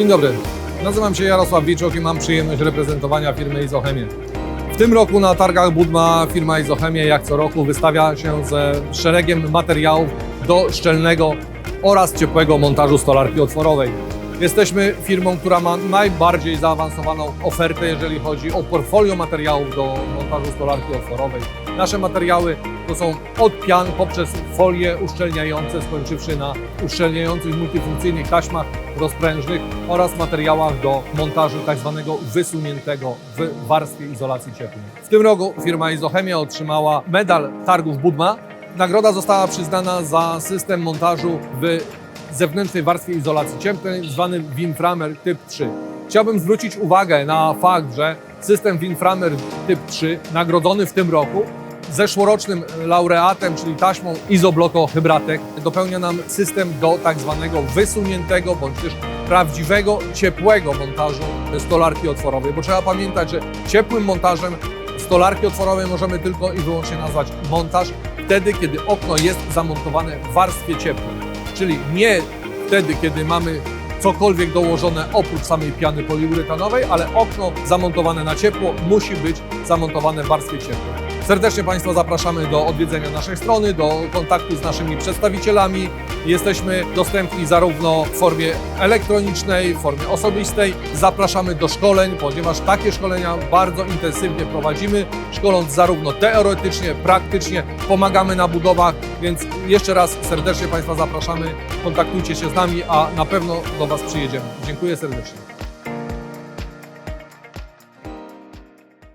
Dzień dobry, nazywam się Jarosław Wiczok i mam przyjemność reprezentowania firmy Izochemię. W tym roku na targach Budma firma Izochemie jak co roku wystawia się ze szeregiem materiałów do szczelnego oraz ciepłego montażu stolarki otworowej. Jesteśmy firmą, która ma najbardziej zaawansowaną ofertę, jeżeli chodzi o portfolio materiałów do montażu stolarki otworowej. Nasze materiały to są od pian poprzez folie uszczelniające, skończywszy na uszczelniających multifunkcyjnych taśmach rozprężnych oraz materiałach do montażu tak zwanego wysuniętego w warstwie izolacji cieplnej. W tym roku firma Izochemia otrzymała medal targów Budma. Nagroda została przyznana za system montażu w zewnętrznej warstwie izolacji cieplnej, zwany Winframer typ 3. Chciałbym zwrócić uwagę na fakt, że system Winframer typ 3, nagrodzony w tym roku, zeszłorocznym laureatem, czyli taśmą Izobloko Hybratek, dopełnia nam system do tak zwanego wysuniętego bądź też prawdziwego, ciepłego montażu stolarki otworowej, bo trzeba pamiętać, że ciepłym montażem stolarki otworowej możemy tylko i wyłącznie nazwać montaż wtedy, kiedy okno jest zamontowane w warstwie cieplnej, czyli nie wtedy, kiedy mamy cokolwiek dołożone oprócz samej piany poliuretanowej, ale okno zamontowane na ciepło musi być zamontowane w warstwie cieplnej. Serdecznie Państwa zapraszamy do odwiedzenia naszej strony, do kontaktu z naszymi przedstawicielami. Jesteśmy dostępni zarówno w formie elektronicznej, w formie osobistej. Zapraszamy do szkoleń, ponieważ takie szkolenia bardzo intensywnie prowadzimy, szkoląc zarówno teoretycznie, praktycznie, pomagamy na budowach, więc jeszcze raz serdecznie Państwa zapraszamy, kontaktujcie się z nami, a na pewno do Was przyjedziemy. Dziękuję serdecznie.